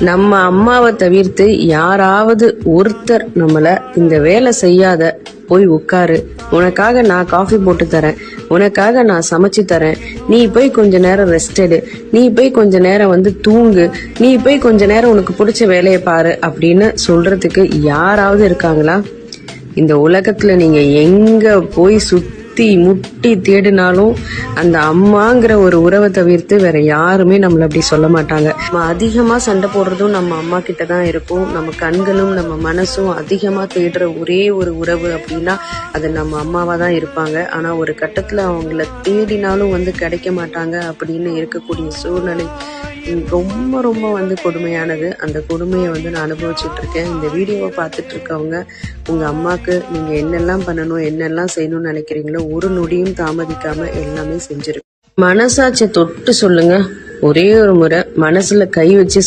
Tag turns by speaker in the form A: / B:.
A: நம்ம அம்மாவை தவிர்த்து யாராவது ஒருத்தர் நம்மளை இந்த வேலை செய்யாத போய் உட்காரு. உனக்காக நான் காஃபி போட்டு தரேன். உனக்காக நான் சமைச்சு தரேன். நீ போய் கொஞ்ச நேரம் ரெஸ்ட் எடு. நீ போய் கொஞ்ச நேரம் வந்து தூங்கு. நீ போய் கொஞ்ச நேரம் உனக்கு பிடிச்ச வேலையை பாரு அப்படின்னு சொல்றதுக்கு யாராவது இருக்காங்களா? இந்த உலகத்துல நீங்க எங்க போய் சுத்தி முட்டி தேடினாலும் அந்த அம்மாங்கிற ஒரு உறவை தவிர்த்து வேற யாருமே நம்மளை அப்படி சொல்ல மாட்டாங்க. நம்ம அதிகமாக சண்டை போடுறதும் நம்ம அம்மா கிட்ட தான் இருக்கும். நம்ம கண்களும் நம்ம மனசும் அதிகமாக தேடுற ஒரே ஒரு உறவு அப்படின்னா அது நம்ம அம்மாவாக தான் இருப்பாங்க. ஆனால் ஒரு கட்டத்தில் அவங்கள தேடினாலும் வந்து கிடைக்க மாட்டாங்க அப்படின்னு இருக்கக்கூடிய சூழ்நிலை ரொம்ப ரொம்ப வந்து கொடுமையானது. அந்த கொடுமையை வந்து நான் அனுபவிச்சுட்டு இருக்கேன் இந்த வீடியோவை பார்த்துட்டு இருக்கவங்க உங்க அம்மாவுக்கு நீங்க என்னெல்லாம் பண்ணணும் என்னெல்லாம் செய்யணும்னு நினைக்கிறீங்களோ ஒரு நொடியும் தாமதிக்காம எல்லாமே செஞ்சிருக்கு மனசாட்சி தொட்டு சொல்லுங்க. ஒரே ஒரு முறை மனசுல கை வச்சு